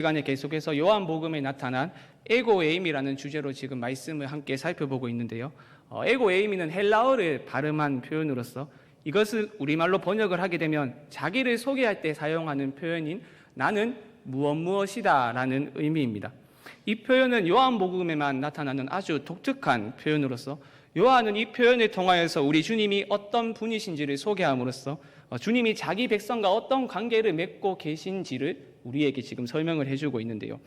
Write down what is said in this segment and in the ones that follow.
시간에 계속해서 요한복음에 나타난 에고 에임이라는 주제로 지금 말씀을 함께 살펴보고 있는데요. 어, 에고 에임이는 헬라어를 발음한 표현으로서 이것을 우리말로 번역을 하게 되면 자기를 소개할 때 사용하는 표현인 나는 무엇 무엇이다라는 의미입니다. 이 표현은 요한복음에만 나타나는 아주 독특한 표현으로서 요한은 이 표현을 통하여서 우리 주님이 어떤 분이신지를 소개함으로써 어, 주님이 자기 백성과 어떤 관계를 맺고 계신지를 우리에게 지금 설명을 해주고 있는데요.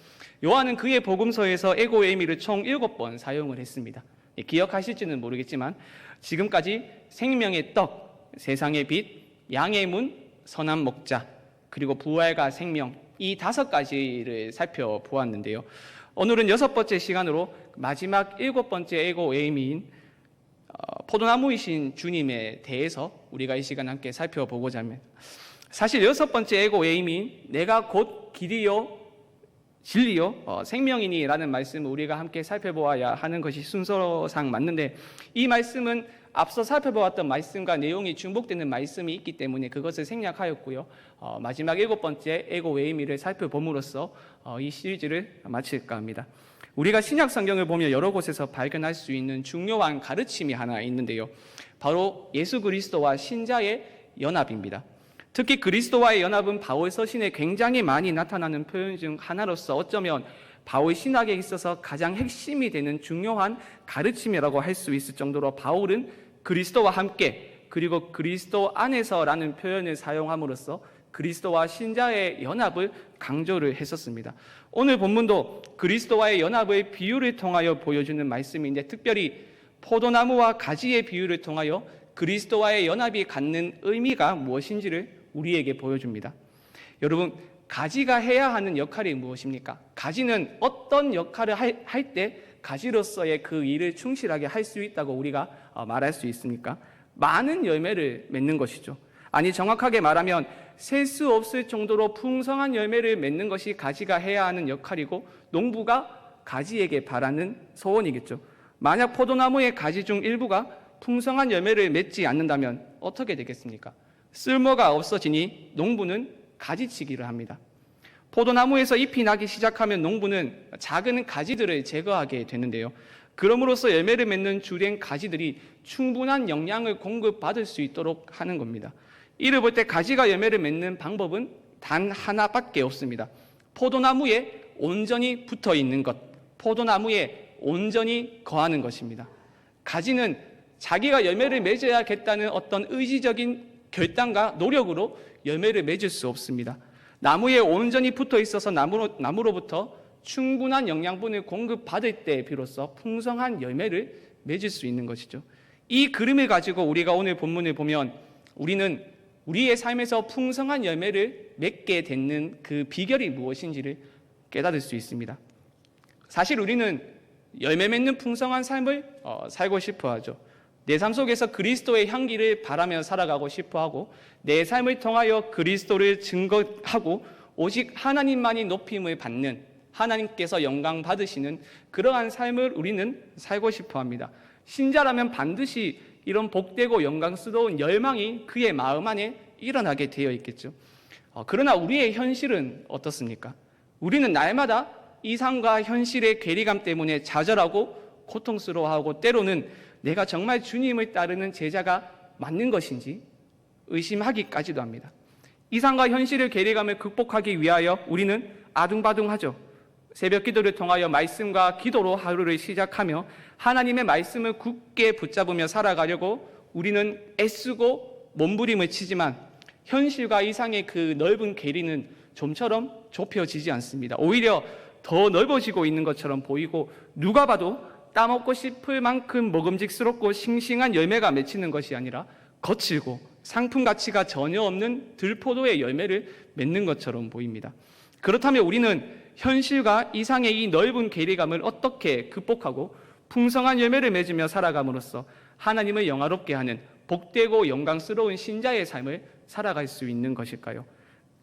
요한은 그의 복음서에서 에고에미를 총 일곱 번 사용을 했습니다. 예, 기억하실지는 모르겠지만 지금까지 생명의 떡, 세상의 빛, 양의 문, 선한 목자, 그리고 부활과 생명 이 다섯 가지를 살펴보았는데요. 오늘은 여섯 번째 시간으로 마지막 일곱 번째 에고에미인 어, 포도나무이신 주님에 대해서 우리가 이 시간 함께 살펴보고자 합니다. 사실 여섯 번째 에고 에임인 내가 곧 길이요 진리요 어, 생명이니라는 말씀을 우리가 함께 살펴보아야 하는 것이 순서상 맞는데 이 말씀은 앞서 살펴보았던 말씀과 내용이 중복되는 말씀이 있기 때문에 그것을 생략하였고요. 어, 마지막 일곱 번째 에고 에이미를 살펴봄으로써 어, 이 시리즈를 마칠까 합니다. 우리가 신약 성경을 보면 여러 곳에서 발견할 수 있는 중요한 가르침이 하나 있는데요. 바로 예수 그리스도와 신자의 연합입니다. 특히 그리스도와의 연합은 바울 서신에 굉장히 많이 나타나는 표현 중 하나로서 어쩌면 바울 신학에 있어서 가장 핵심이 되는 중요한 가르침이라고 할 수 있을 정도로 바울은 그리스도와 함께 그리고 그리스도 안에서라는 표현을 사용함으로써 그리스도와 신자의 연합을 강조를 했었습니다. 오늘 본문도 그리스도와의 연합의 비유를 통하여 보여주는 말씀인데 특별히 포도나무와 가지의 비유를 통하여 그리스도와의 연합이 갖는 의미가 무엇인지를 우리에게 보여줍니다. 여러분, 가지가 해야 하는 역할이 무엇입니까? 가지는 어떤 역할을 할 때 가지로서의 그 일을 충실하게 할 수 있다고 우리가 어, 말할 수 있습니까? 많은 열매를 맺는 것이죠. 아니, 정확하게 말하면 셀 수 없을 정도로 풍성한 열매를 맺는 것이 가지가 해야 하는 역할이고 농부가 가지에게 바라는 소원이겠죠. 만약 포도나무의 가지 중 일부가 풍성한 열매를 맺지 않는다면 어떻게 되겠습니까? 쓸모가 없어지니 농부는 가지치기를 합니다. 포도나무에서 잎이 나기 시작하면 농부는 작은 가지들을 제거하게 되는데요. 그럼으로써 열매를 맺는 주된 가지들이 충분한 영양을 공급받을 수 있도록 하는 겁니다. 이를 볼 때 가지가 열매를 맺는 방법은 단 하나밖에 없습니다. 포도나무에 온전히 붙어 있는 것, 포도나무에 온전히 거하는 것입니다. 가지는 자기가 열매를 맺어야겠다는 어떤 의지적인 결단과 노력으로 열매를 맺을 수 없습니다. 나무에 온전히 붙어 있어서 나무로, 나무로부터 충분한 영양분을 공급받을 때 비로소 풍성한 열매를 맺을 수 있는 것이죠. 이 그림을 가지고 우리가 오늘 본문을 보면 우리는 우리의 삶에서 풍성한 열매를 맺게 되는 그 비결이 무엇인지를 깨달을 수 있습니다. 사실 우리는 열매 맺는 풍성한 삶을 어, 살고 싶어 하죠. 내 삶 속에서 그리스도의 향기를 바라며 살아가고 싶어 하고 내 삶을 통하여 그리스도를 증거하고 오직 하나님만이 높임을 받는 하나님께서 영광 받으시는 그러한 삶을 우리는 살고 싶어 합니다. 신자라면 반드시 이런 복되고 영광스러운 열망이 그의 마음 안에 일어나게 되어 있겠죠. 어, 그러나 우리의 현실은 어떻습니까? 우리는 날마다 이상과 현실의 괴리감 때문에 좌절하고 고통스러워하고 때로는 내가 정말 주님을 따르는 제자가 맞는 것인지 의심하기까지도 합니다. 이상과 현실의 괴리감을 극복하기 위하여 우리는 아둥바둥하죠. 새벽 기도를 통하여 말씀과 기도로 하루를 시작하며 하나님의 말씀을 굳게 붙잡으며 살아가려고 우리는 애쓰고 몸부림을 치지만 현실과 이상의 그 넓은 괴리는 좀처럼 좁혀지지 않습니다. 오히려 더 넓어지고 있는 것처럼 보이고 누가 봐도 따먹고 싶을 만큼 먹음직스럽고 싱싱한 열매가 맺히는 것이 아니라 거칠고 상품 가치가 전혀 없는 들포도의 열매를 맺는 것처럼 보입니다. 그렇다면 우리는 현실과 이상의 이 넓은 괴리감을 어떻게 극복하고 풍성한 열매를 맺으며 살아감으로써 하나님을 영화롭게 하는 복되고 영광스러운 신자의 삶을 살아갈 수 있는 것일까요?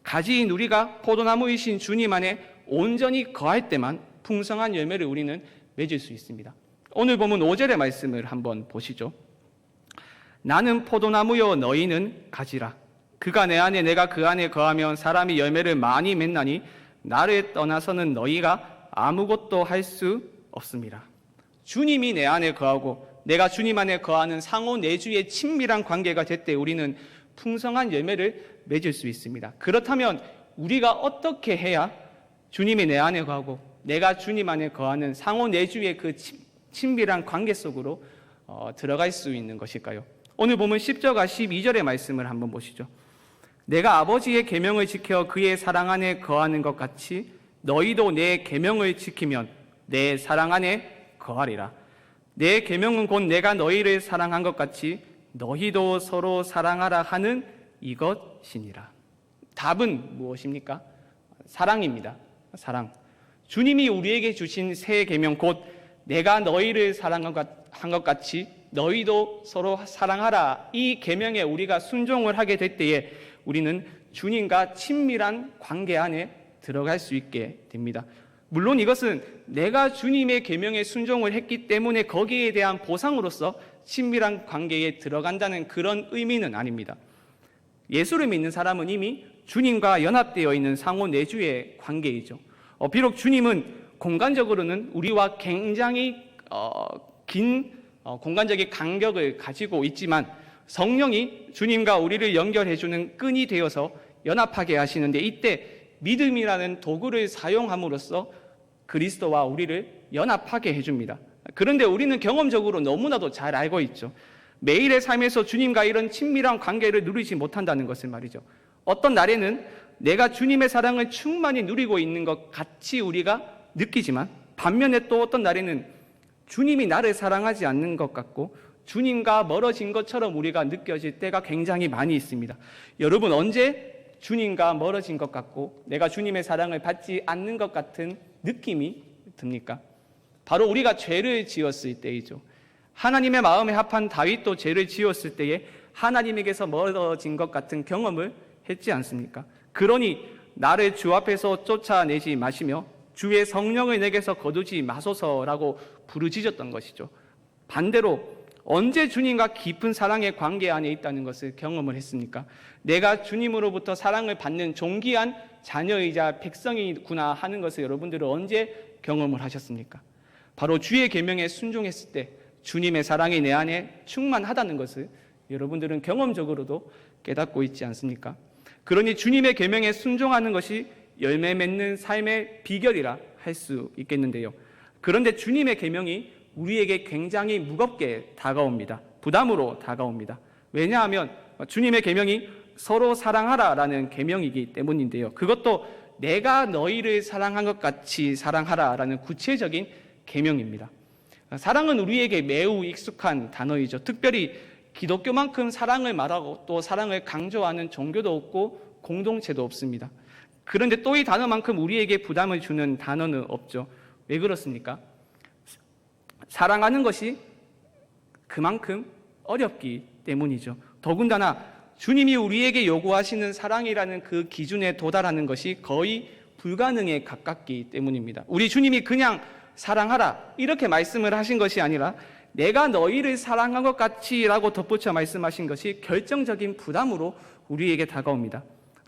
가지인 우리가 포도나무이신 주님 안에 온전히 거할 때만 풍성한 열매를 우리는 맺을 수 있습니다. 오늘 보면 5절의 말씀을 한번 보시죠. 나는 포도나무요 너희는 가지라. 그가 내 안에 내가 그 안에 거하면 사람이 열매를 많이 맺나니 나를 떠나서는 너희가 아무것도 할 수 없습니다. 주님이 내 안에 거하고 내가 주님 안에 거하는 상호 내주의 친밀한 관계가 될 때 우리는 풍성한 열매를 맺을 수 있습니다. 그렇다면 우리가 어떻게 해야 주님이 내 안에 거하고 내가 주님 안에 거하는 상호 내주의 그 친- 친밀한 관계 속으로 어, 들어갈 수 있는 것일까요? 오늘 보면 10절과 12절의 말씀을 한번 보시죠. 내가 아버지의 계명을 지켜 그의 사랑 안에 거하는 것 같이 너희도 내 계명을 지키면 내 사랑 안에 거하리라. 내 계명은 곧 내가 너희를 사랑한 것 같이 너희도 서로 사랑하라 하는 이것이니라. 답은 무엇입니까? 사랑입니다. 사랑. 주님이 우리에게 주신 새 계명 곧 내가 너희를 사랑한 것- 같이 너희도 서로 사랑하라. 이 계명에 우리가 순종을 하게 될 때에 우리는 주님과 친밀한 관계 안에 들어갈 수 있게 됩니다. 물론 이것은 내가 주님의 계명에 순종을 했기 때문에 거기에 대한 보상으로서 친밀한 관계에 들어간다는 그런 의미는 아닙니다. 예수를 믿는 사람은 이미 주님과 연합되어 있는 상호 내주의 관계이죠. 어, 비록 주님은 공간적으로는 우리와 굉장히 어, 긴 어, 공간적인 간격을 가지고 있지만 성령이 주님과 우리를 연결해주는 끈이 되어서 연합하게 하시는데 이때 믿음이라는 도구를 사용함으로써 그리스도와 우리를 연합하게 해줍니다. 그런데 우리는 경험적으로 너무나도 잘 알고 있죠. 매일의 삶에서 주님과 이런 친밀한 관계를 누리지 못한다는 것을 말이죠. 어떤 날에는 내가 주님의 사랑을 충만히 누리고 있는 것 같이 우리가 느끼지만 반면에 또 어떤 날에는 주님이 나를 사랑하지 않는 것 같고 주님과 멀어진 것처럼 우리가 느껴질 때가 굉장히 많이 있습니다. 여러분 언제 주님과 멀어진 것 같고 내가 주님의 사랑을 받지 않는 것 같은 느낌이 듭니까? 바로 우리가 죄를 지었을 때이죠. 하나님의 마음에 합한 다윗도 죄를 지었을 때에 하나님에게서 멀어진 것 같은 경험을 했지 않습니까? 그러니 나를 주 앞에서 쫓아내지 마시며 주의 성령을 내게서 거두지 마소서라고 부르짖었던 것이죠. 반대로 언제 주님과 깊은 사랑의 관계 안에 있다는 것을 경험을 했습니까? 내가 주님으로부터 사랑을 받는 존귀한 자녀이자 백성이구나 하는 것을 여러분들은 언제 경험을 하셨습니까? 바로 주의 계명에 순종했을 때 주님의 사랑이 내 안에 충만하다는 것을 여러분들은 경험적으로도 깨닫고 있지 않습니까? 그러니 주님의 계명에 순종하는 것이 열매 맺는 삶의 비결이라 할 수 있겠는데요. 그런데 주님의 계명이 우리에게 굉장히 무겁게 다가옵니다. 부담으로 다가옵니다. 왜냐하면 주님의 계명이 서로 사랑하라라는 계명이기 때문인데요. 그것도 내가 너희를 사랑한 것 같이 사랑하라라는 구체적인 계명입니다. 사랑은 우리에게 매우 익숙한 단어이죠. 특별히 기독교만큼 사랑을 말하고 또 사랑을 강조하는 종교도 없고 공동체도 없습니다. 그런데 또 이 단어만큼 우리에게 부담을 주는 단어는 없죠. 왜 그렇습니까? 사랑하는 것이 그만큼 어렵기 때문이죠. 더군다나 주님이 우리에게 요구하시는 사랑이라는 그 기준에 도달하는 것이 거의 불가능에 가깝기 때문입니다. 우리 주님이 그냥 사랑하라 이렇게 말씀을 하신 것이 아니라 내가 너희를 사랑한 것 같이라고 덧붙여 말씀하신 것이 결정적인 부담으로 우리에게 다가옵니다.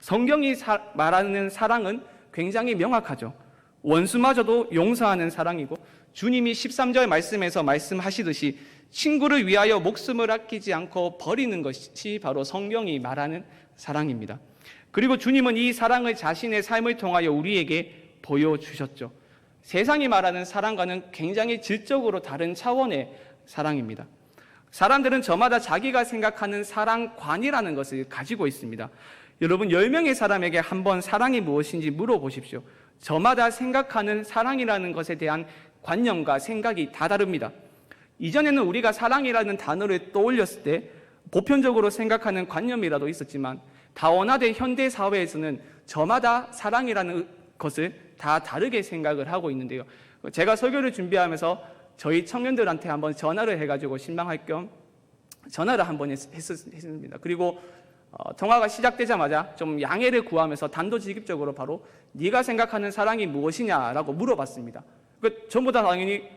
성경이 사- 말하는 사랑은 굉장히 명확하죠. 원수마저도 용서하는 사랑이고 주님이 13절 말씀에서 말씀하시듯이 친구를 위하여 목숨을 아끼지 않고 버리는 것이 바로 성경이 말하는 사랑입니다. 그리고 주님은 이 사랑을 자신의 삶을 통하여 우리에게 보여주셨죠. 세상이 말하는 사랑과는 굉장히 질적으로 다른 차원의 사랑입니다. 사람들은 저마다 자기가 생각하는 사랑관이라는 것을 가지고 있습니다. 여러분, 10명의 사람에게 한번 사랑이 무엇인지 물어보십시오. 저마다 생각하는 사랑이라는 것에 대한 관념과 생각이 다 다릅니다. 이전에는 우리가 사랑이라는 단어를 떠올렸을 때 보편적으로 생각하는 관념이라도 있었지만 다원화된 현대 사회에서는 저마다 사랑이라는 것을 다 다르게 생각을 하고 있는데요. 제가 설교를 준비하면서 저희 청년들한테 한번 전화를 해가지고 신방할 겸 전화를 한번 했, 습니다 그리고 어, 통화가 시작되자마자 좀 양해를 구하면서 단도직입적으로 바로 네가 생각하는 사랑이 무엇이냐라고 물어봤습니다. 그 전부 다 당연히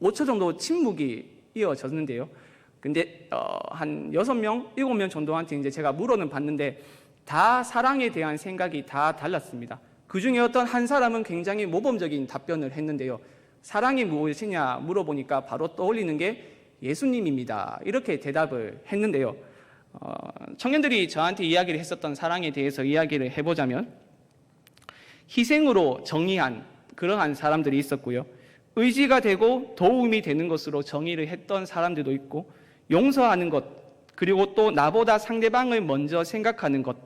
5초 정도 침묵이 이어졌는데요. 근데 어, 한 6명, 7명 정도한테 이제 제가 물어는 봤는데 다 사랑에 대한 생각이 다 달랐습니다. 그 중에 어떤 한 사람은 굉장히 모범적인 답변을 했는데요. 사랑이 무엇이냐 물어보니까 바로 떠올리는 게 예수님입니다. 이렇게 대답을 했는데요. 어, 청년들이 저한테 이야기를 했었던 사랑에 대해서 이야기를 해보자면 희생으로 정의한 그러한 사람들이 있었고요. 의지가 되고 도움이 되는 것으로 정의를 했던 사람들도 있고 용서하는 것 그리고 또 나보다 상대방을 먼저 생각하는 것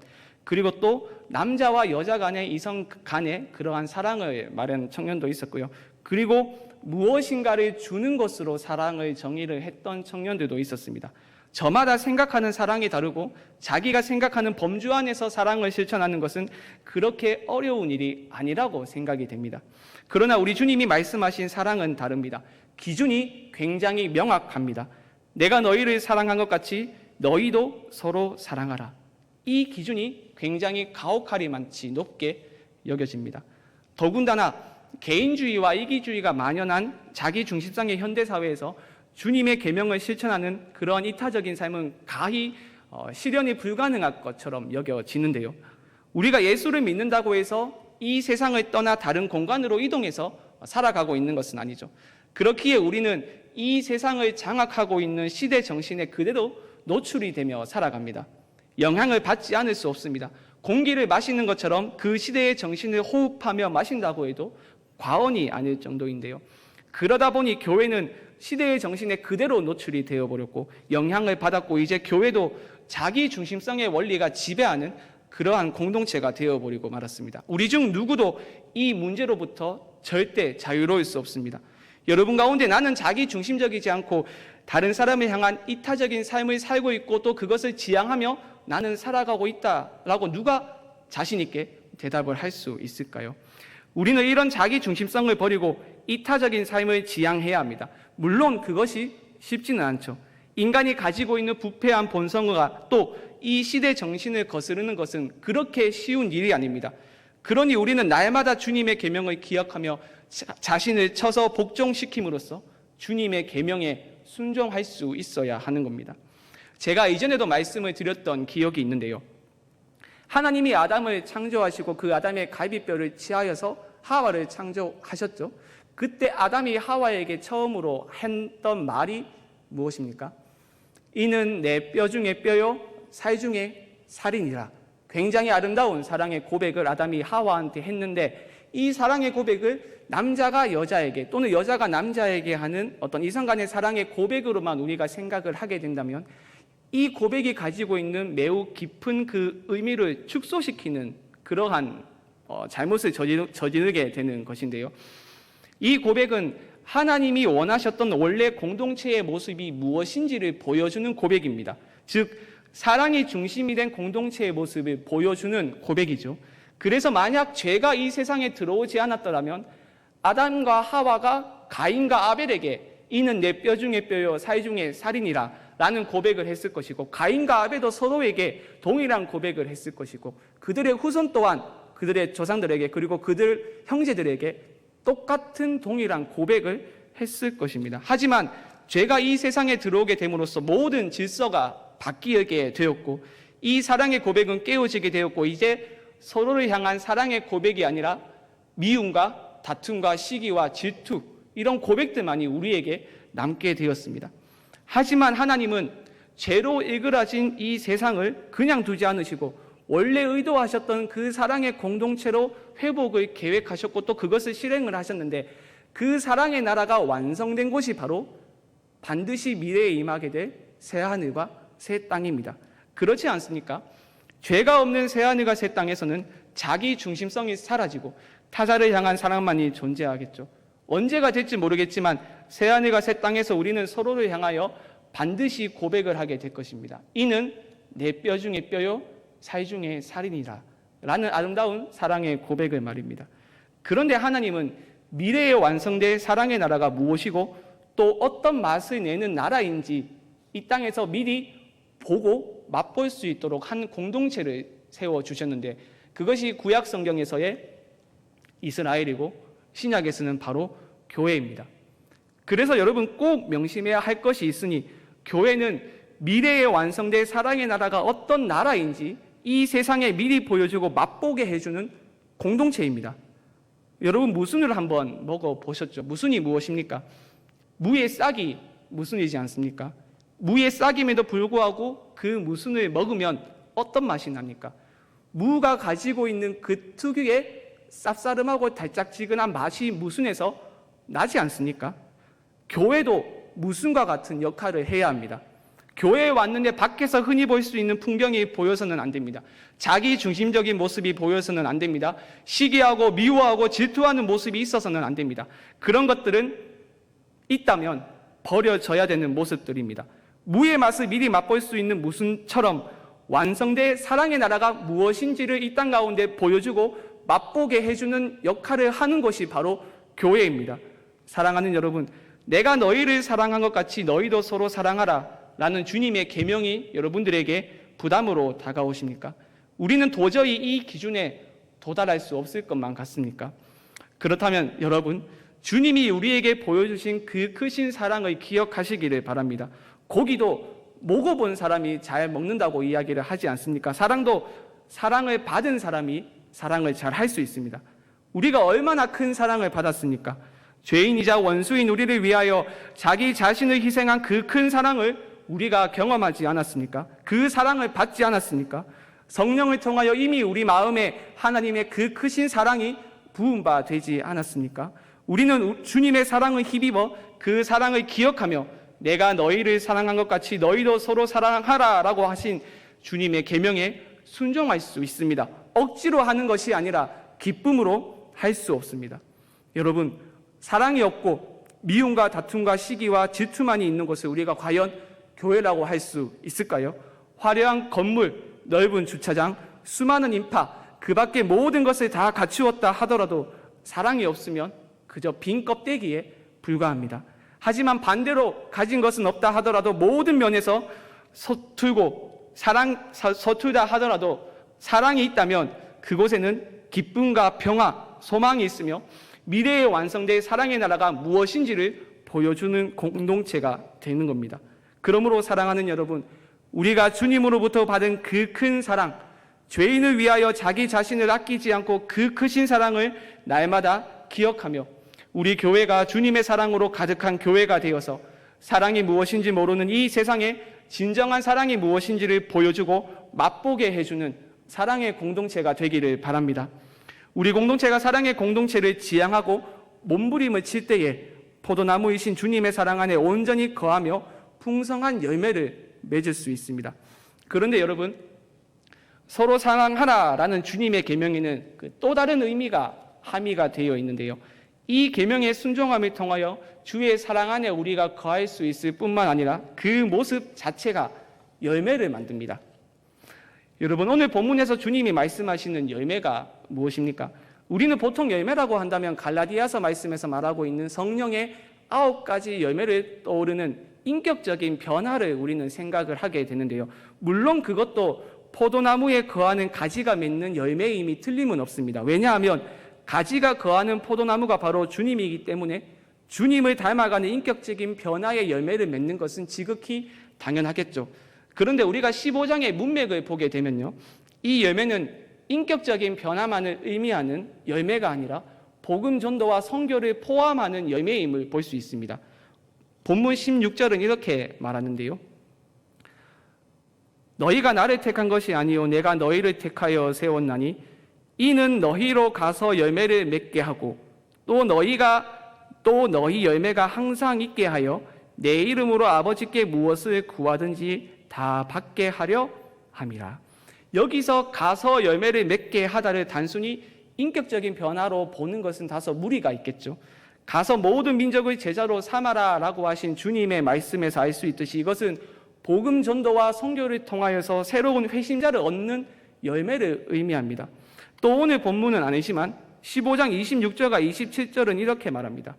그리고 또 남자와 여자 간의 이성 간의 그러한 사랑을 말하는 청년도 있었고요. 그리고 무엇인가를 주는 것으로 사랑을 정의를 했던 청년들도 있었습니다. 저마다 생각하는 사랑이 다르고 자기가 생각하는 범주 안에서 사랑을 실천하는 것은 그렇게 어려운 일이 아니라고 생각이 됩니다. 그러나 우리 주님이 말씀하신 사랑은 다릅니다. 기준이 굉장히 명확합니다. 내가 너희를 사랑한 것 같이 너희도 서로 사랑하라. 이 기준이 굉장히 가혹하리만치 높게 여겨집니다. 더군다나 개인주의와 이기주의가 만연한 자기 중심성의 현대 사회에서 주님의 계명을 실천하는 그런 이타적인 삶은 가히 어, 실현이 불가능할 것처럼 여겨지는데요. 우리가 예수를 믿는다고 해서 이 세상을 떠나 다른 공간으로 이동해서 살아가고 있는 것은 아니죠. 그렇기에 우리는 이 세상을 장악하고 있는 시대 정신에 그대로 노출이 되며 살아갑니다. 영향을 받지 않을 수 없습니다. 공기를 마시는 것처럼 그 시대의 정신을 호흡하며 마신다고 해도 과언이 아닐 정도인데요. 그러다 보니 교회는 시대의 정신에 그대로 노출이 되어버렸고 영향을 받았고 이제 교회도 자기 중심성의 원리가 지배하는 그러한 공동체가 되어버리고 말았습니다. 우리 중 누구도 이 문제로부터 절대 자유로울 수 없습니다. 여러분 가운데 나는 자기 중심적이지 않고 다른 사람을 향한 이타적인 삶을 살고 있고 또 그것을 지향하며 나는 살아가고 있다라고 누가 자신 있게 대답을 할 수 있을까요? 우리는 이런 자기 중심성을 버리고 이타적인 삶을 지향해야 합니다. 물론 그것이 쉽지는 않죠. 인간이 가지고 있는 부패한 본성과 또 이 시대 정신을 거스르는 것은 그렇게 쉬운 일이 아닙니다. 그러니 우리는 날마다 주님의 계명을 기억하며 자, 신을 쳐서 복종시킴으로써 주님의 계명에 순종할 수 있어야 하는 겁니다. 제가 이전에도 말씀을 드렸던 기억이 있는데요. 하나님이 아담을 창조하시고 그 아담의 갈비뼈를 치하여서 하와를 창조하셨죠. 그때 아담이 하와에게 처음으로 했던 말이 무엇입니까? 이는 내 뼈 중에 뼈요, 살 중에 살이니라. 굉장히 아름다운 사랑의 고백을 아담이 하와한테 했는데 이 사랑의 고백을 남자가 여자에게 또는 여자가 남자에게 하는 어떤 이성 간의 사랑의 고백으로만 우리가 생각을 하게 된다면 이 고백이 가지고 있는 매우 깊은 그 의미를 축소시키는 그러한 어, 잘못을 저지르게 되는 것인데요. 이 고백은 하나님이 원하셨던 원래 공동체의 모습이 무엇인지를 보여주는 고백입니다. 즉, 사랑이 중심이 된 공동체의 모습을 보여주는 고백이죠. 그래서 만약 죄가 이 세상에 들어오지 않았더라면 아담과 하와가 가인과 아벨에게 이는 내 뼈 중에 뼈요 살 중에 살이니라 라는 고백을 했을 것이고 가인과 아벨도 서로에게 동일한 고백을 했을 것이고 그들의 후손 또한 그들의 조상들에게 그리고 그들 형제들에게 똑같은 동일한 고백을 했을 것입니다. 하지만 죄가 이 세상에 들어오게 됨으로써 모든 질서가 바뀌게 되었고 이 사랑의 고백은 깨어지게 되었고 이제 서로를 향한 사랑의 고백이 아니라 미움과 다툼과 시기와 질투 이런 고백들만이 우리에게 남게 되었습니다. 하지만 하나님은 죄로 일그러진 이 세상을 그냥 두지 않으시고 원래 의도하셨던 그 사랑의 공동체로 회복을 계획하셨고 또 그것을 실행을 하셨는데 그 사랑의 나라가 완성된 곳이 바로 반드시 미래에 임하게 될 새하늘과 새 땅입니다. 그렇지 않습니까? 죄가 없는 새하늘과 새 땅에서는 자기 중심성이 사라지고 타자를 향한 사랑만이 존재하겠죠. 언제가 될지 모르겠지만 새하늘과 새 땅에서 우리는 서로를 향하여 반드시 고백을 하게 될 것입니다. 이는 내 뼈 중에 뼈요, 살 중에 살이니라. 라는 아름다운 사랑의 고백을 말입니다. 그런데 하나님은 미래에 완성될 사랑의 나라가 무엇이고 또 어떤 맛을 내는 나라인지 이 땅에서 미리 보고 맛볼 수 있도록 한 공동체를 세워 주셨는데 그것이 구약 성경에서의 이스라엘이고 신약에서는 바로 교회입니다. 그래서 여러분 꼭 명심해야 할 것이 있으니 교회는 미래에 완성될 사랑의 나라가 어떤 나라인지 이 세상에 미리 보여주고 맛보게 해주는 공동체입니다. 여러분 무순을 한번 먹어 보셨죠? 무순이 무엇입니까? 무의 싹이 무순이지 않습니까? 무의 싹임에도 불구하고 그 무순을 먹으면 어떤 맛이 납니까? 무가 가지고 있는 그 특유의 쌉싸름하고 달짝지근한 맛이 무순에서 나지 않습니까? 교회도 무순과 같은 역할을 해야 합니다. 교회에 왔는데 밖에서 흔히 볼 수 있는 풍경이 보여서는 안 됩니다. 자기 중심적인 모습이 보여서는 안 됩니다. 시기하고 미워하고 질투하는 모습이 있어서는 안 됩니다. 그런 것들은 있다면 버려져야 되는 모습들입니다. 무의 맛을 미리 맛볼 수 있는 무슨처럼 완성된 사랑의 나라가 무엇인지를 이 땅 가운데 보여주고 맛보게 해주는 역할을 하는 것이 바로 교회입니다. 사랑하는 여러분, 내가 너희를 사랑한 것 같이 너희도 서로 사랑하라 라는 주님의 계명이 여러분들에게 부담으로 다가오십니까? 우리는 도저히 이 기준에 도달할 수 없을 것만 같습니까? 그렇다면 여러분, 주님이 우리에게 보여주신 그 크신 사랑을 기억하시기를 바랍니다. 고기도 먹어본 사람이 잘 먹는다고 이야기를 하지 않습니까? 사랑도 사랑을 받은 사람이 사랑을 잘 할 수 있습니다. 우리가 얼마나 큰 사랑을 받았습니까? 죄인이자 원수인 우리를 위하여 자기 자신을 희생한 그 큰 사랑을 우리가 경험하지 않았습니까? 그 사랑을 받지 않았습니까? 성령을 통하여 이미 우리 마음에 하나님의 그 크신 사랑이 부은 바 되지 않았습니까? 우리는 주님의 사랑을 힘입어 그 사랑을 기억하며 내가 너희를 사랑한 것 같이 너희도 서로 사랑하라라고 하신 주님의 계명에 순종할 수 있습니다. 억지로 하는 것이 아니라 기쁨으로 할 수 없습니다. 여러분, 사랑이 없고 미움과 다툼과 시기와 질투만이 있는 것을 우리가 과연 교회라고 할 수 있을까요? 화려한 건물, 넓은 주차장, 수많은 인파, 그 밖에 모든 것을 다 갖추었다 하더라도 사랑이 없으면 그저 빈 껍데기에 불과합니다. 하지만 반대로 가진 것은 없다 하더라도 모든 면에서 서툴고 사랑 서, 서툴다 하더라도 사랑이 있다면 그곳에는 기쁨과 평화, 소망이 있으며 미래에 완성될 사랑의 나라가 무엇인지를 보여주는 공동체가 되는 겁니다. 그러므로 사랑하는 여러분, 우리가 주님으로부터 받은 그 큰 사랑, 죄인을 위하여 자기 자신을 아끼지 않고 그 크신 사랑을 날마다 기억하며 우리 교회가 주님의 사랑으로 가득한 교회가 되어서 사랑이 무엇인지 모르는 이 세상에 진정한 사랑이 무엇인지를 보여주고 맛보게 해주는 사랑의 공동체가 되기를 바랍니다. 우리 공동체가 사랑의 공동체를 지향하고 몸부림을 칠 때에 포도나무이신 주님의 사랑 안에 온전히 거하며 풍성한 열매를 맺을 수 있습니다. 그런데 여러분 서로 사랑하라라는 주님의 계명에는 그또 다른 의미가 함의가 되어 있는데요. 이 계명의 순종함을 통하여 주의 사랑 안에 우리가 거할 수 있을 뿐만 아니라 그 모습 자체가 열매를 만듭니다. 여러분 오늘 본문에서 주님이 말씀하시는 열매가 무엇입니까? 우리는 보통 열매라고 한다면 갈라디아서 말씀에서 말하고 있는 성령의 아홉 가지 열매를 떠오르는 인격적인 변화를 우리는 생각을 하게 되는데요. 물론 그것도 포도나무에 거하는 가지가 맺는 열매임이 틀림은 없습니다. 왜냐하면 가지가 거하는 포도나무가 바로 주님이기 때문에 주님을 닮아가는 인격적인 변화의 열매를 맺는 것은 지극히 당연하겠죠. 그런데 우리가 15장의 문맥을 보게 되면요. 이 열매는 인격적인 변화만을 의미하는 열매가 아니라 복음 전도와 성교를 포함하는 열매임을 볼 수 있습니다. 본문 16절은 이렇게 말하는데요. 너희가 나를 택한 것이 아니요 내가 너희를 택하여 세웠나니 이는 너희로 가서 열매를 맺게 하고 또 너희가 또 너희 열매가 항상 있게 하여 내 이름으로 아버지께 무엇을 구하든지 다 받게 하려 함이라. 여기서 가서 열매를 맺게 하다를 단순히 인격적인 변화로 보는 것은 다소 무리가 있겠죠. 가서 모든 민족의 제자로 삼아라라고 하신 주님의 말씀에서 알 수 있듯이 이것은 복음 전도와 선교를 통하여서 새로운 회심자를 얻는 열매를 의미합니다. 또 오늘 본문은 아니지만 15장 26절과 27절은 이렇게 말합니다.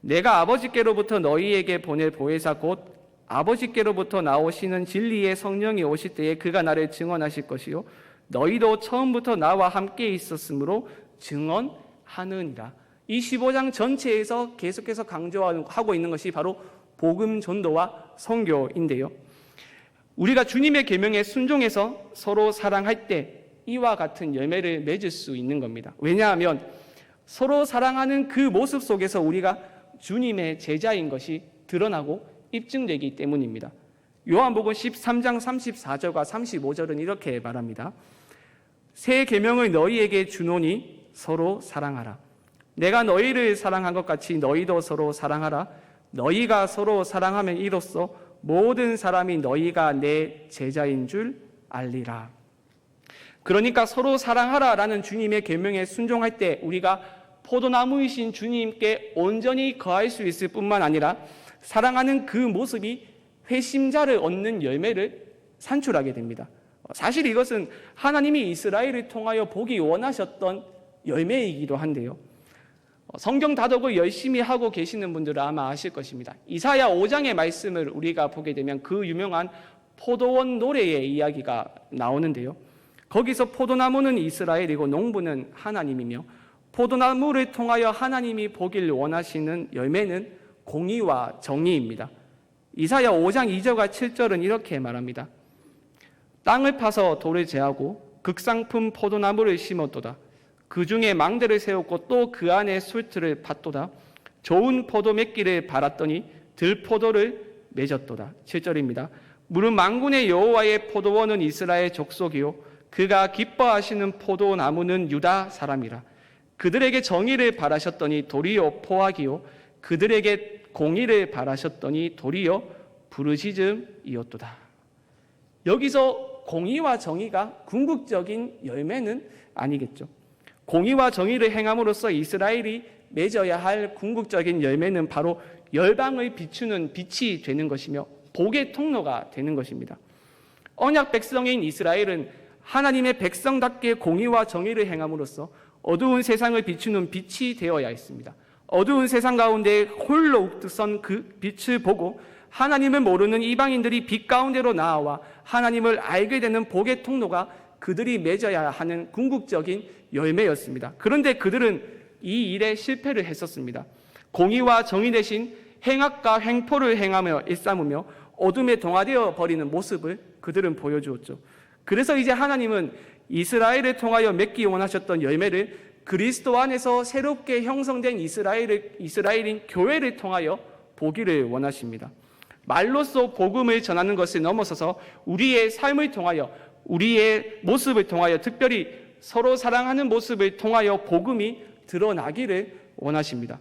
내가 아버지께로부터 너희에게 보낼 보혜사 곧 아버지께로부터 나오시는 진리의 성령이 오실 때에 그가 나를 증언하실 것이요 너희도 처음부터 나와 함께 있었으므로 증언하느니라. 이 15장 전체에서 계속해서 강조하고 있는 것이 바로 복음 전도와 선교인데요. 우리가 주님의 계명에 순종해서 서로 사랑할 때 이와 같은 열매를 맺을 수 있는 겁니다. 왜냐하면 서로 사랑하는 그 모습 속에서 우리가 주님의 제자인 것이 드러나고 입증되기 때문입니다. 요한복음 13장 34절과 35절은 이렇게 말합니다. 새 계명을 너희에게 주노니 서로 사랑하라. 내가 너희를 사랑한 것 같이 너희도 서로 사랑하라. 너희가 서로 사랑하면 이로써 모든 사람이 너희가 내 제자인 줄 알리라. 그러니까 서로 사랑하라라는 주님의 계명에 순종할 때 우리가 포도나무이신 주님께 온전히 거할 수 있을 뿐만 아니라 사랑하는 그 모습이 회심자를 얻는 열매를 산출하게 됩니다. 사실 이것은 하나님이 이스라엘을 통하여 보기 원하셨던 열매이기도 한데요. 성경 다독을 열심히 하고 계시는 분들은 아마 아실 것입니다. 이사야 5장의 말씀을 우리가 보게 되면 그 유명한 포도원 노래의 이야기가 나오는데요. 거기서 포도나무는 이스라엘이고 농부는 하나님이며 포도나무를 통하여 하나님이 보길 원하시는 열매는 공의와 정의입니다. 이사야 5장 2절과 7절은 이렇게 말합니다. 땅을 파서 돌을 제하고 극상품 포도나무를 심었도다. 그 중에 망대를 세웠고 또 그 안에 술틀을 팠도다. 좋은 포도 맺기를 바랐더니 들포도를 맺었도다. 7절입니다. 물은 망군의 여호와의 포도원은 이스라엘 족속이요 그가 기뻐하시는 포도나무는 유다 사람이라. 그들에게 정의를 바라셨더니 도리어 포악이요 그들에게 공의를 바라셨더니 도리어 부르시즘이었도다. 여기서 공의와 정의가 궁극적인 열매는 아니겠죠. 공의와 정의를 행함으로써 이스라엘이 맺어야 할 궁극적인 열매는 바로 열방을 비추는 빛이 되는 것이며 복의 통로가 되는 것입니다. 언약 백성인 이스라엘은 하나님의 백성답게 공의와 정의를 행함으로써 어두운 세상을 비추는 빛이 되어야 했습니다. 어두운 세상 가운데 홀로 우뚝 선 그 빛을 보고 하나님을 모르는 이방인들이 빛 가운데로 나와 하나님을 알게 되는 복의 통로가 그들이 맺어야 하는 궁극적인 열매였습니다. 그런데 그들은 이 일에 실패를 했었습니다. 공의와 정의 대신 행악과 횡포를 행하며 일삼으며 어둠에 동화되어 버리는 모습을 그들은 보여주었죠. 그래서 이제 하나님은 이스라엘을 통하여 맺기 원하셨던 열매를 그리스도 안에서 새롭게 형성된 이스라엘을, 이스라엘인 교회를 통하여 보기를 원하십니다. 말로써 복음을 전하는 것을 넘어서서 우리의 삶을 통하여 우리의 모습을 통하여 특별히 서로 사랑하는 모습을 통하여 복음이 드러나기를 원하십니다.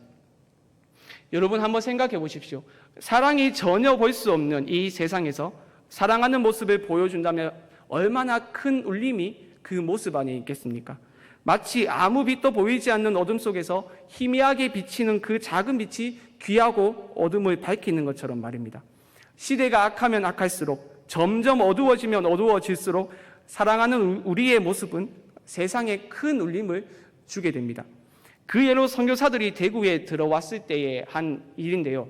여러분 한번 생각해 보십시오. 사랑이 전혀 볼 수 없는 이 세상에서 사랑하는 모습을 보여준다면 얼마나 큰 울림이 그 모습 안에 있겠습니까? 마치 아무 빛도 보이지 않는 어둠 속에서 희미하게 비치는 그 작은 빛이 귀하고 어둠을 밝히는 것처럼 말입니다. 시대가 악하면 악할수록 점점 어두워지면 어두워질수록 사랑하는 우리의 모습은 세상에 큰 울림을 주게 됩니다. 그 예로 선교사들이 대구에 들어왔을 때의 한 일인데요.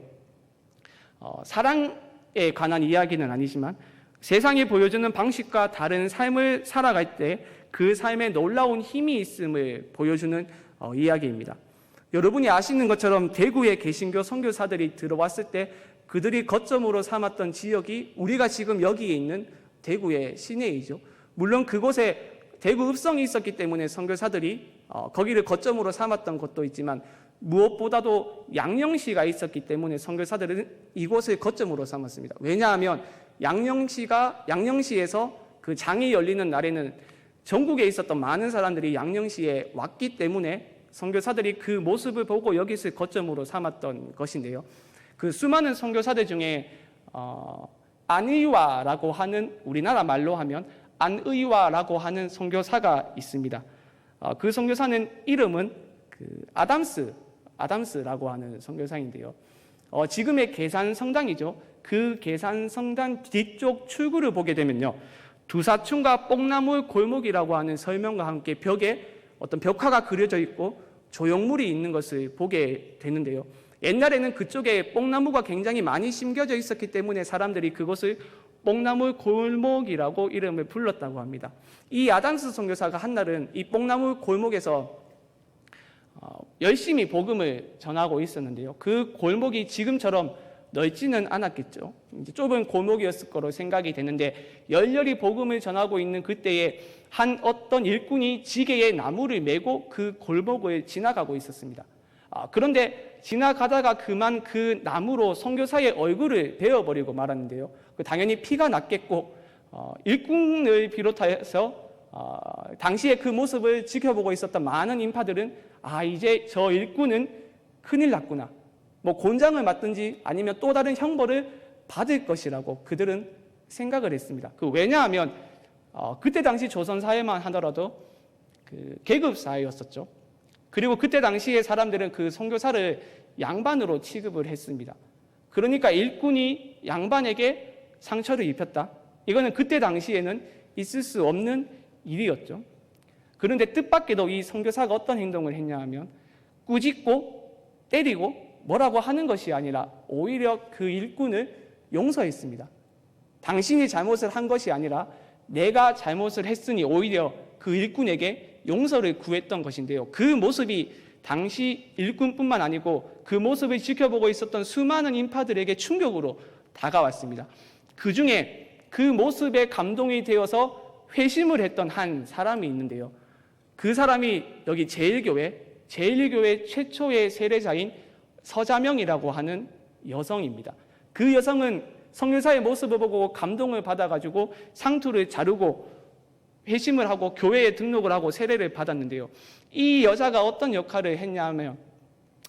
어, 사랑에 관한 이야기는 아니지만 세상이 보여주는 방식과 다른 삶을 살아갈 때 그 삶에 놀라운 힘이 있음을 보여주는 어, 이야기입니다. 여러분이 아시는 것처럼 대구의 개신교 선교사들이 들어왔을 때 그들이 거점으로 삼았던 지역이 우리가 지금 여기에 있는 대구의 시내이죠. 물론 그곳에 대구 읍성이 있었기 때문에 선교사들이 어, 거기를 거점으로 삼았던 것도 있지만 무엇보다도 양령시가 있었기 때문에 선교사들은 이곳을 거점으로 삼았습니다. 왜냐하면 양령시가 양령시에서 그 장이 열리는 날에는 전국에 있었던 많은 사람들이 양령시에 왔기 때문에 선교사들이 그 모습을 보고 여기서 거점으로 삼았던 것인데요. 그 수많은 선교사들 중에 어, 안의화라고 하는 우리나라 말로 하면 안의화라고 하는 선교사가 있습니다. 어, 그 선교사는 이름은 그 아담스 아담스라고 하는 선교사인데요. 어, 지금의 계산 성당이죠. 그 계산 성당 뒤쪽 출구를 보게 되면요. 두사춘과 뽕나무 골목이라고 하는 설명과 함께 벽에 어떤 벽화가 그려져 있고 조형물이 있는 것을 보게 되는데요. 옛날에는 그쪽에 뽕나무가 굉장히 많이 심겨져 있었기 때문에 사람들이 그것을 뽕나무 골목이라고 이름을 불렀다고 합니다. 이 아담스 선교사가 한날은 이 뽕나무 골목에서 어, 열심히 복음을 전하고 있었는데요. 그 골목이 지금처럼 넓지는 않았겠죠. 좁은 골목이었을 거로 생각이 되는데 열렬히 복음을 전하고 있는 그때에 한 어떤 일꾼이 지게에 나무를 메고 그 골목을 지나가고 있었습니다. 아, 그런데 지나가다가 그만 그 나무로 선교사의 얼굴을 베어버리고 말았는데요. 그 당연히 피가 났겠고 어, 일꾼을 비롯해서 어, 당시에 그 모습을 지켜보고 있었던 많은 인파들은 아 이제 저 일꾼은 큰일 났구나. 뭐 곤장을 맞든지 아니면 또 다른 형벌을 받을 것이라고 그들은 생각을 했습니다. 그 왜냐하면 어, 그때 당시 조선 사회만 하더라도 그 계급 사회였었죠. 그리고 그때 당시에 사람들은 그 선교사를 양반으로 취급을 했습니다. 그러니까 일꾼이 양반에게 상처를 입혔다. 이거는 그때 당시에는 있을 수 없는 일이었죠. 그런데 뜻밖에도 이 선교사가 어떤 행동을 했냐 하면 꾸짖고 때리고 뭐라고 하는 것이 아니라 오히려 그 일꾼을 용서했습니다. 당신이 잘못을 한 것이 아니라 내가 잘못을 했으니 오히려 그 일꾼에게 용서를 구했던 것인데요. 그 모습이 당시 일꾼뿐만 아니고 그 모습을 지켜보고 있었던 수많은 인파들에게 충격으로 다가왔습니다. 그 중에 그 모습에 감동이 되어서 회심을 했던 한 사람이 있는데요. 그 사람이 여기 제일교회, 제일교회 최초의 세례자인 서자명이라고 하는 여성입니다. 그 여성은 성교사의 모습을 보고 감동을 받아가지고 상투를 자르고 회심을 하고 교회에 등록을 하고 세례를 받았는데요. 이 여자가 어떤 역할을 했냐면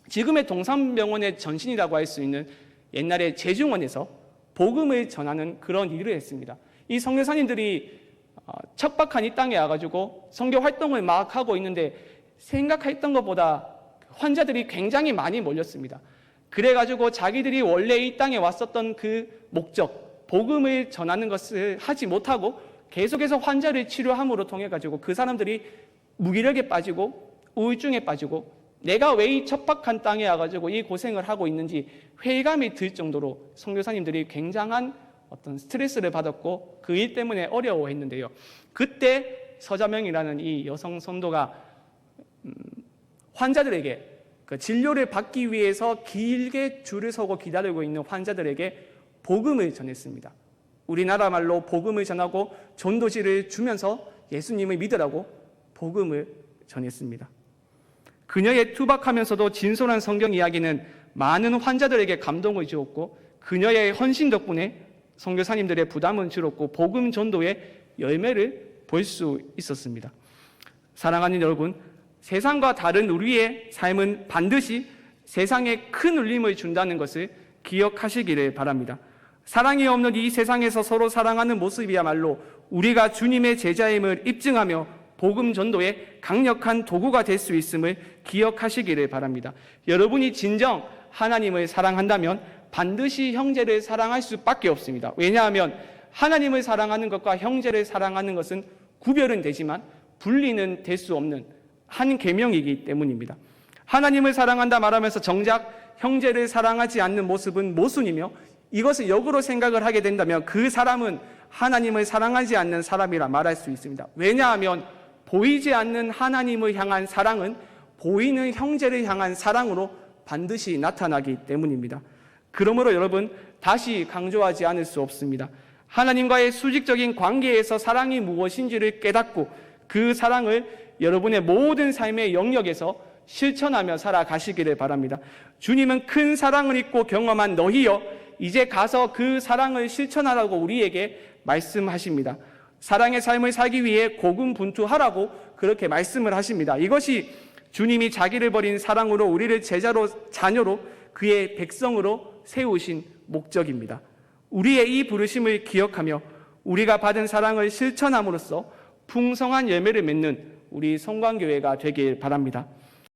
지금의 동산병원의 전신이라고 할 수 있는 옛날에 제중원에서 복음을 전하는 그런 일을 했습니다. 이 성교사님들이 어, 척박한 이 땅에 와가지고 성교 활동을 막 하고 있는데 생각했던 것보다 환자들이 굉장히 많이 몰렸습니다. 그래가지고 자기들이 원래 이 땅에 왔었던 그 목적, 복음을 전하는 것을 하지 못하고 계속해서 환자를 치료함으로 통해 가지고 그 사람들이 무기력에 빠지고 우울증에 빠지고 내가 왜 이 척박한 땅에 와가지고 이 고생을 하고 있는지 회의감이 들 정도로 선교사님들이 굉장한 어떤 스트레스를 받았고 그 일 때문에 어려워했는데요. 그때 서자명이라는 이 여성 선도가 음, 환자들에게 그 진료를 받기 위해서 길게 줄을 서고 기다리고 있는 환자들에게 복음을 전했습니다. 우리나라 말로 복음을 전하고 전도지를 주면서 예수님을 믿으라고 복음을 전했습니다. 그녀의 투박하면서도 진솔한 성경 이야기는 많은 환자들에게 감동을 주었고 그녀의 헌신 덕분에 선교사님들의 부담은 줄었고 복음 전도의 열매를 볼 수 있었습니다. 사랑하는 여러분, 세상과 다른 우리의 삶은 반드시 세상에 큰 울림을 준다는 것을 기억하시기를 바랍니다. 사랑이 없는 이 세상에서 서로 사랑하는 모습이야말로 우리가 주님의 제자임을 입증하며 복음 전도의 강력한 도구가 될 수 있음을 기억하시기를 바랍니다. 여러분이 진정 하나님을 사랑한다면 반드시 형제를 사랑할 수밖에 없습니다. 왜냐하면 하나님을 사랑하는 것과 형제를 사랑하는 것은 구별은 되지만 분리는 될 수 없는 한 계명이기 때문입니다. 하나님을 사랑한다 말하면서 정작 형제를 사랑하지 않는 모습은 모순이며 이것을 역으로 생각을 하게 된다면 그 사람은 하나님을 사랑하지 않는 사람이라 말할 수 있습니다. 왜냐하면 보이지 않는 하나님을 향한 사랑은 보이는 형제를 향한 사랑으로 반드시 나타나기 때문입니다. 그러므로 여러분 다시 강조하지 않을 수 없습니다. 하나님과의 수직적인 관계에서 사랑이 무엇인지를 깨닫고 그 사랑을 여러분의 모든 삶의 영역에서 실천하며 살아가시기를 바랍니다. 주님은 큰 사랑을 잊고 경험한 너희여 이제 가서 그 사랑을 실천하라고 우리에게 말씀하십니다. 사랑의 삶을 살기 위해 고군분투하라고 그렇게 말씀을 하십니다. 이것이 주님이 자기를 버린 사랑으로 우리를 제자로 자녀로 그의 백성으로 세우신 목적입니다. 우리의 이 부르심을 기억하며 우리가 받은 사랑을 실천함으로써 풍성한 열매를 맺는 우리 성광교회가 되길 바랍니다.